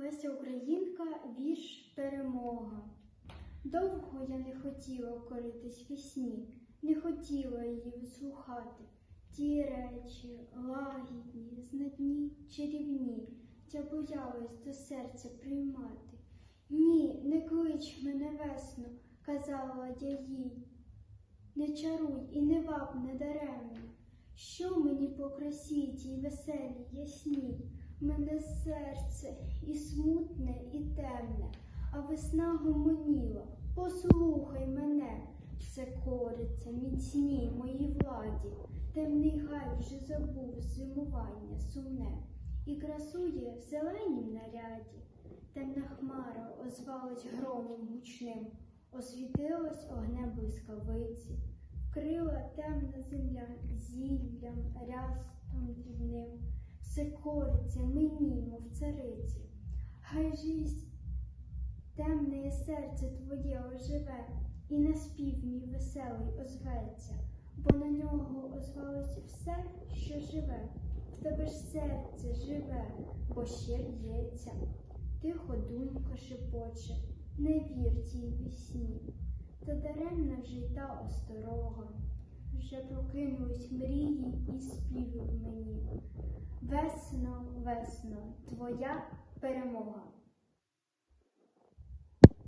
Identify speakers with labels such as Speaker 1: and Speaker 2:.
Speaker 1: Леся Українка, вірш перемога. Довго я не хотіла коритись вісні, не хотіла її вислухати. Ті речі, лагідні, знатні, чарівні, я боялась до серця приймати. Ні, не клич мене весно, казала я їй. Не чаруй і не ваб недаремно. Що мені по красі тій веселій ясній? Мене серце і смутне, і темне, а весна гомоніла. Послухай мене, все кориться міцній моїй владі. Темний гай вже забув зимування сумне і красує в зеленім наряді. Темна хмара озвалась громом гучним, освітилась огнем блискавиці, вкрила темна земля зіллям, рястом дрібним, все кориться мені, мов цариці. Хай жизнь темне серце твоє оживе, і на спів мій веселий озветься, бо на нього озвалось все, що живе. В тебе ж серце живе, бо ще б'ється. Тихо думка шепоче, не вір тій вісні, та даремна вже й та осторога. Вже прокинулись мрії і співи в мені. Весно, весно, твоя перемога.